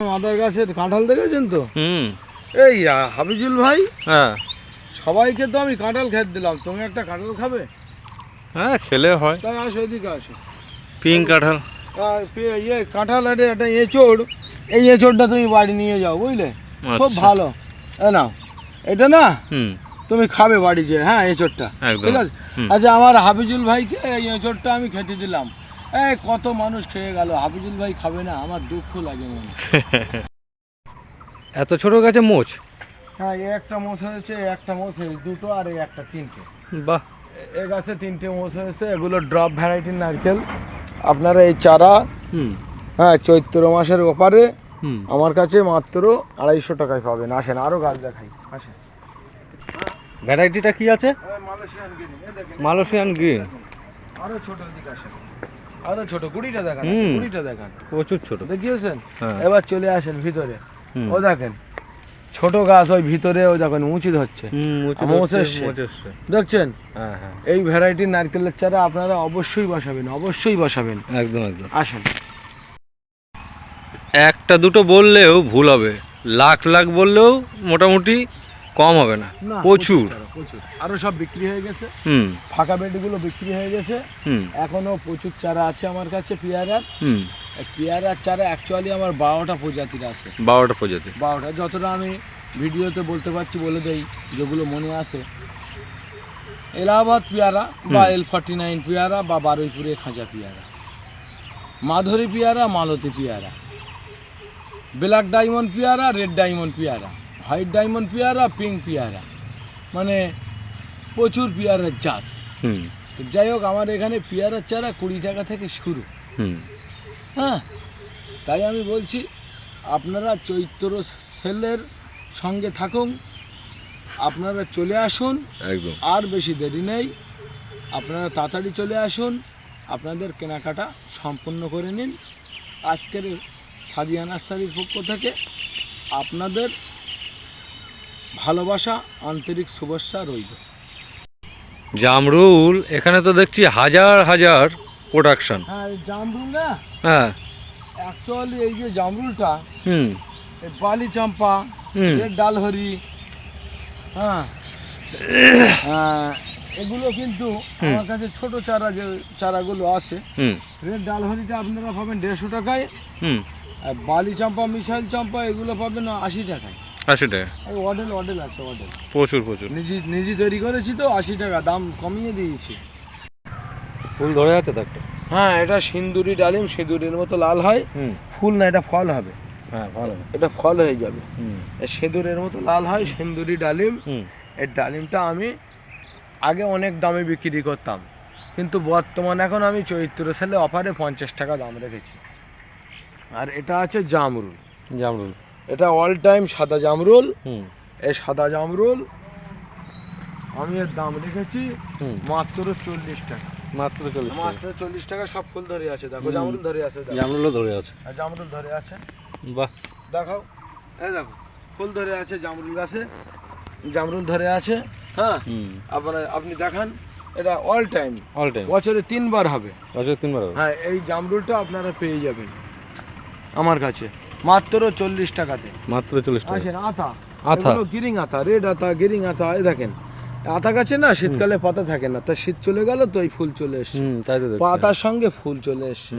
Mother কাঁঠাল দেখেছেন তো? হুম। এই আ, হাফিজুল ভাই হ্যাঁ। সবাইকে তো আমি কাঁঠাল খেতে দিলাম। তুমি একটা কাঁঠাল খাবে? হ্যাঁ খেলে হয়। তাই আসো এদিকে আসো। পিঙ্ক কাঁঠাল। ইয়ে কাঁঠাল একটা একটা এঁচড়। এই এঁচড়টা তুমি বাড়ি নিয়ে যাও বুঝলে? খুব আচ্ছা। ভালো। নাও এটা না? তুমি খাবে বাড়ি যে হ্যাঁ এঁচড়টা। ঠিক আছে? আচ্ছা আমার হাফিজুল ভাইকে এই এঁচড়টা আমি খেতে দিলাম। এই কত মানুষ খেয়ে গেল। হাফিজুল ভাই খাবে না আমার দুঃখ লাগে মনে এত ছোট গাছে মোচ? হ্যাঁ এই একটা মোষ হয়েছে একটা মোষ হয়েছে দুটো আর এই একটা তিনটে। বাহ। এ- গাছে তিনটে মোষ হয়েছে এগুলো ড্রপ ভ্যারাইটির নারকেল। আপনারা এই চারা হ্যাঁ চৈত্র মাসের ওপারে হুম। আমার কাছে মাত্র আড়াইশো টাকায় পাবেন। আসেন আরও গাছ দেখাই। আসেন। ভ্যারাইটিটা কি আছে? মালয়েশিয়ান গ্রিন আরও ছোটোর দিকে আসেন। আরও ছোট কুড়িটা দেখান কুড়িটা দেখান। প্রচুর ছোট। দেখিয়েছেন? হ্যাঁ। এবার চলে আসেন ভিতরে। ও দেখেন ছোট গাছ ওই ভিতরে ওই দেখেন উঁচি হচ্ছে। দেখছেন? হ্যাঁ হ্যাঁ। এই ভ্যারাইটির নারকেলের চারা আপনারা অবশ্যই বসাবেন অবশ্যই বসাবেন। একদম একদম। আসেন। একটা দুটো বললেও ভুল হবে। লাখ লাখ বললেও মোটামুটি কম হবে না প্রচুর প্রচুর। আরও সব বিক্রি হয়ে গেছে। হুম। ফাঁকা বেডিগুলো বিক্রি হয়ে গেছে। হুম। এখনও প্রচুর চারা আছে আমার কাছে পেয়ারার। হুম। পেয়ারার চারা অ্যাকচুয়ালি আমার বারোটা প্রজাতির আছে। বারোটা প্রজাতি বারোটা যতটা আমি ভিডিওতে বলতে পারছি বলে দেই যেগুলো মনে আসে এলাহাবাদ পেয়ারা বা এল ফর্টি নাইন পেয়ারা বা বারুইপুরে খাঁজা পেয়ারা। মাধুরী পেয়ারা মালতী পেয়ারা। ব্ল্যাক ডায়মন্ড পেয়ারা রেড ডায়মন্ড পেয়ারা। হোয়াইট ডায়মন্ড পেয়ারা পিঙ্ক পেয়ারা মানে প্রচুর পেয়ারার জাত। হুম। তো যাই হোক আমার এখানে পেয়ারার চারা কুড়ি টাকা থেকে শুরু। হুম। হ্যাঁ? তাই আমি বলছি আপনারা চৈত্র সেলের সঙ্গে থাকুন আপনারা চলে আসুন। একদম। আর বেশি দেরি নেই আপনারা তাড়াতাড়ি চলে আসুন আপনাদের কেনাকাটা সম্পন্ন করে নিন। আজকের সাদিয়া নার্সারির পক্ষ থেকে আপনাদের ভালোবাসা আন্তরিক শুভেচ্ছা রইল। জামরুল এখানে তো দেখছি হাজার হাজার প্রোডাকশন হ্যাঁ জামরুল না? হ্যাঁ। অ্যাকচুয়ালি এই যে জামরুলটা হুম। এই বালি চাম্পা ডালহরি হ্যাঁ। এগুলো কিন্তু আমার কাছে ছোট চারা যে চারাগুলো আছে হুম। রেড ডালহরিটা আপনারা পাবেন দেড়শো টাকায় হুম। আর বালি চাম্পা মিসাইল চাম্পা এগুলো পাবেন আশি টাকায়। আশি টাকা এই অডেল অডেল আছে অডেল প্রচুর প্রচুর। নিজে নিজে তৈরি করেছি তো আশি টাকা দাম কমিয়ে দিয়েছি। ফুল ধরে আছে তো একটা? হ্যাঁ এটা সিন্দুরি ডালিম সিঁদুরের মতো লাল হয়। ফুল না এটা ফল হবে। হ্যাঁ ভালো এটা ফল হয়ে যাবে। সিঁদুরের মতো লাল হয় সিন্দুরি ডালিম। হুম। এই ডালিমটা আমি আগে অনেক দামে বিক্রি করতাম। কিন্তু বর্তমানে এখন আমি চৈত্র সালে অফারে পঞ্চাশ টাকা দাম রেখেছি। আর এটা আছে জামরুল। জামরুল। এটা অল টাইম সাদা জামরুল। হুম। এই সাদা জামরুল আমি এর দাম রেখেছি হুম। মাত্র চল্লিশ টাকা। মাত্র চল্লিশ মাত্র চল্লিশ টাকা সব ফুল ধরে আছে দেখো। জামরুল ধরে আছে জামরুলও ধরে আছে। জামরুল ধরে আছে। বাহ। দেখাও। এই দেখো ফুল ধরে আছে জামরুল গাছে। জামরুল ধরে আছে হ্যাঁ। আপনার আপনি দেখান এটা অল টাইম অল টাইম বছরে তিনবার হবে। বছর তিনবার হবে। হ্যাঁ এই জামরুলটা আপনারা পেয়ে যাবেন। আমার কাছে। মাত্র চল্লিশ টাকাতে। মাত্র চল্লিশ টাকা। আসেন আতা। আতা। গিরিং আতা রেড আতা গিরিং আতা দেখেন। আতা গাছে না শীতকালে পাতা থাকে না তা শীত চলে গেল তো এই ফুল চলে এসছে। তাই তো পাতার সঙ্গে ফুল চলে এসছে।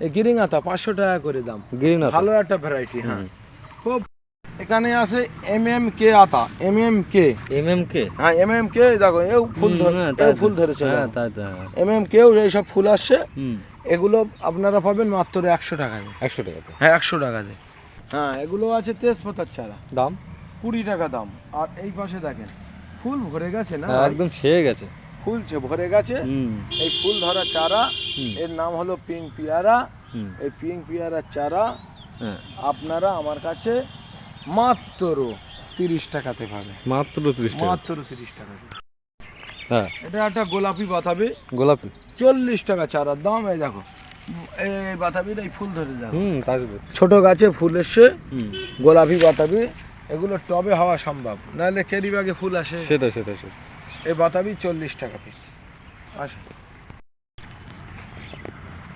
এই গিরিং আতা পাঁচশো টাকা করে দাম। আছে ভালো একটা ভ্যারাইটি হ্যাঁ। খুব এখানে আছে এম এম কে আতা। M M K M M K হ্যাঁ এম এম কে দেখো এও ফুল ধরে এও ফুল ধরেছে হ্যাঁ হ্যাঁ। এম এম কেও এইসব ফুল আসছে এগুলো আপনারা পাবেন মাত্র একশো টাকায়। একশো টাকা তো হ্যাঁ একশো টাকাতে। হ্যাঁ এগুলো আছে তেজপাতার চারা। দাম? কুড়ি টাকা দাম। আর এই পাশে দেখেন ফুল ভরে গেছে না হ্যাঁ, একদম ছেয়ে গেছে। ফুলছে ভরে গেছে। এই ফুল ধরা চারা এর নাম হলো পিঙ্ক পিয়ারা। এই পিঙ্ক পিয়ারার চারা হ্যাঁ। আপনারা আমার কাছে মাত্র তিরিশ টাকাতে পাবে মাত্র তিরিশ মাত্র তিরিশ টাকাতে। হ্যাঁ। এটা একটা গোলাপি বাতাবি গোলাপি। চল্লিশ টাকা চারার দাম এই দেখো। এই বাতাবির এই ফুল ধরে তাই ছোট গাছে ফুল এসছে হুম। গোলাপি বাতাবি এগুলো টবে হওয়া সম্ভব। নাহলে কেরি ব্যাগে ফুল আসে। সেটা সেটা সেটা এই বাতাবি চল্লিশ টাকা পিস আসে।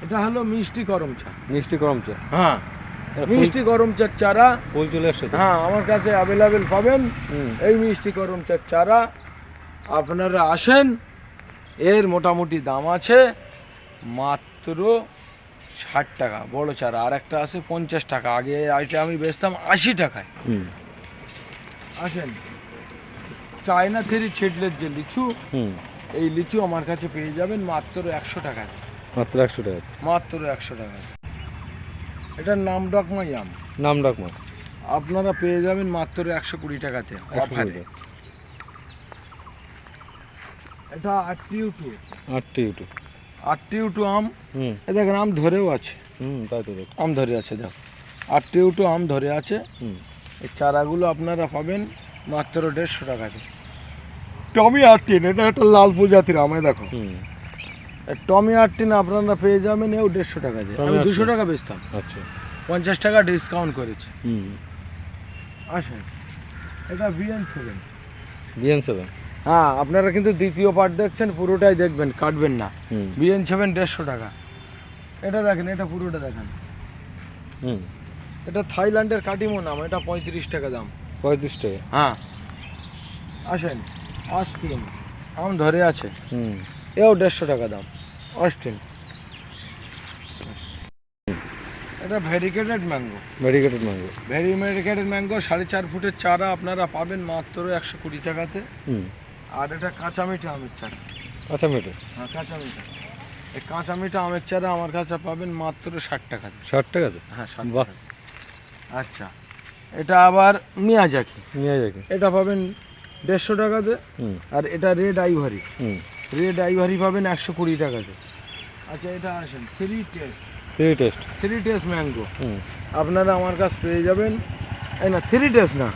এটা হলো মিষ্টি করম চা। মিষ্টি করম চা। হ্যাঁ। মিষ্টি গরম চার চারা। ফুল চলে আসছে হ্যাঁ আমার কাছে অ্যাভেলেবেল পাবেন। এই মিষ্টি গরম চার চারা। আপনারা আসেন। এর মোটামুটি দাম আছে মাত্র ষাট টাকা। বড় চারা আর একটা আছে পঞ্চাশ টাকা। আগে এটা আমি বেচতাম আশি টাকায়। আসেন। চায়না থেরি ছিটলের যে লিচু এই লিচু আমার কাছে পেয়ে যাবেন মাত্র একশো টাকায়। মাত্র একশো টাকা মাত্র একশো টাকায়। এটার নাম ডকমাই আম। নাম ডাকমা আপনারা পেয়ে যাবেন মাত্র একশো কুড়ি টাকাতে। অফারে এটা আটটি টু আটটি ইউটু আটটি টু আম। হুম। এ দেখেন আম ধরেও আছে। হুম তাই তো দেখ আম ধরে আছে দেখো। আটটি টু আম ধরে আছে। হুম। এই চারাগুলো আপনারা পাবেন মাত্র দেড়শো টাকাতে টমি আটটিন এটা একটা লাল প্রজাতির আম দেখো। হুম। টমি আটটিন আপনারা পেয়ে যাবেন এও দেড়শো টাকা দিয়ে। আমি দুশো টাকা বেচতাম। আচ্ছা। পঞ্চাশ টাকা ডিসকাউন্ট করেছি। হুম। আসেন। এটা বিএন সেভেন বিএন সেভেন হ্যাঁ আপনারা কিন্তু দ্বিতীয় পার্ট দেখছেন পুরোটাই দেখবেন কাটবেন না। বিএন সেভেন দেড়শো টাকা। এটা দেখেন এটা পুরোটা দেখেন। হুম। এটা থাইল্যান্ডের কাটিমো নাম এটা পঁয়ত্রিশ টাকা দাম। পঁয়ত্রিশ টাকা। হ্যাঁ। আসেন অস্টিন আম ধরে আছে। এও দেড়শো টাকা দাম অস্টিন এটা variegated mango. Variegated mango. Very variegated mango সাড়ে চার ফুটের চারা আপনারা পাবেন মাত্র একশো কুড়ি টাকাতে। হুম। আর এটা কাঁচা মিঠা আমের চারা আচ্ছা মেটে হ্যাঁ কাঁচা মিঠা। এই কাঁচা মিঠা আমের চারা আমার কাছে পাবেন মাত্র ষাট টাকাতে ষাট টাকা হ্যাঁ ষাট। টাকা আচ্ছা এটা আবার মিয়াজাকি। নিয়ে এটা পাবেন দেড়শো টাকাতে আর এটা রেড আইভারি। হুম। রেড আইভারি পাবেন একশো কুড়ি টাকাতে আচ্ছা এটা আসেন three taste three taste three taste mango হুম। আপনারা আমার কাছ পেয়ে যাবেন। এই না থ্রি টেস্ট না।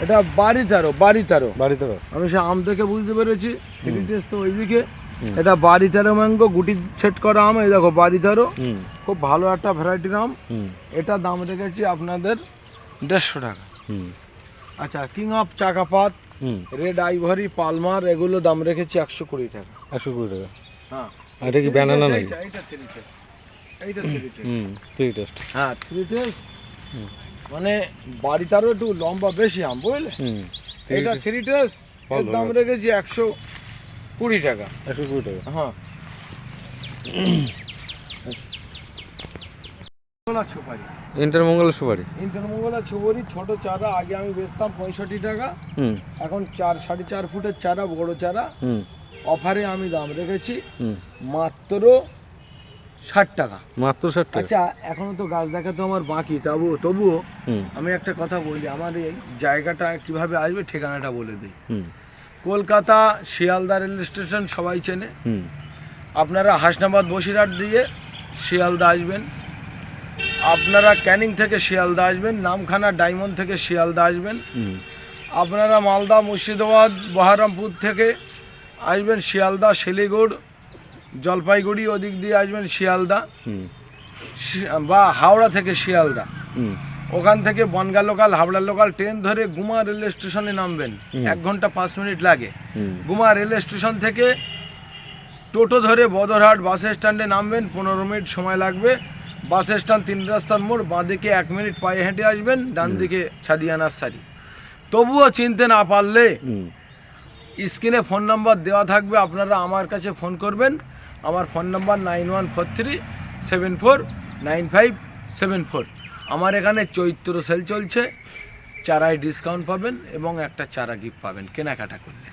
এটা বাড়ি তারো বাড়ি তারো বাড়ি পার আমি সে আম থেকে বুঝতে পেরেছি তো ওইদিকে। এটা বাড়ি তারো ম্যাঙ্গো গুটি সেট করা আম এই দেখো বাড়ি তারো খুব ভালো একটা ভ্যারাইটির আম। এটা দাম রেখেছি আপনাদের দেড়শো টাকা। হুম। আচ্ছা কিং অফ চাকাপাত হুম। রেড আইভারি পালমার এগুলো দাম রেখেছি একশো কুড়ি টাকা। একশো কুড়ি টাকা। হ্যাঁ। এটা কি ব্যানানা নাকি? এইটা- থ্রি টেস্ট এইটা থ্রি হ্যাঁ থ্রি টেস্ট। মানে বাড়িটারও একটু লম্বা বেশি আম বুঝলে? এটা থ্রি টেস্ট এর দাম রেখেছি একশো কুড়ি টাকা। একশো কুড়ি টাকা। হ্যাঁ। সুপারি। ইন্টারমঙ্গল সুপারি। ইন্টারমঙ্গলা ছুবরি ছোট চারা আগে আমি বেচতাম পঁয়ষট্টি টাকা। হুম। এখন চার সাড়ে চার ফুটের চারা বড় চারা। অফারে আমি দাম রেখেছি। মাত্র ষাট টাকা। মাত্র ষাট টাকা? আচ্ছা এখনও তো গাছ দেখা তো আমার বাকি তবু তবুও আমি একটা কথা বলি আমার এই জায়গাটা কীভাবে আসবে ঠিকানাটা বলে দিই। হুম। কলকাতা শিয়ালদা রেল স্টেশন সবাই চেনে। হুম। আপনারা হাসনাবাদ বসিরহাট দিয়ে শিয়ালদা আসবেন। আপনারা ক্যানিং থেকে শিয়ালদা আসবেন নামখানা ডায়মন্ড থেকে শিয়ালদা আসবেন। আপনারা মালদা মুর্শিদাবাদ বহরমপুর থেকে আসবেন শিয়ালদা শিলিগুড় জলপাইগুড়ি ওদিক দিয়ে আসবেন শিয়ালদা। বা হাওড়া থেকে শিয়ালদা। ওখান থেকে Bangaon local Howrah local train ধরে গুমা রেল স্টেশনে নামবেন। এক ঘণ্টা পাঁচ মিনিট লাগে। গুমা রেল স্টেশন থেকে টোটো ধরে বদরহাট বাস স্ট্যান্ডে নামবেন পনেরো মিনিট সময় লাগবে। বাস স্ট্যান্ড তিন রাস্তার মোড় বাঁদিকে এক মিনিট পায়ে হেঁটে আসবেন ডান দিকে ছাদিয়ানার সারি। তবুও চিনতে না পারলে স্ক্রিনে ফোন নাম্বার দেওয়া থাকবে আপনারা আমার কাছে ফোন করবেন। আমার phone number nine one four three seven four nine five seven four. আমার এখানে চৈত্র সেল চলছে, চারায় ডিসকাউন্ট পাবেন এবং একটা চারা গিফট পাবেন, কেনাকাটা করলে।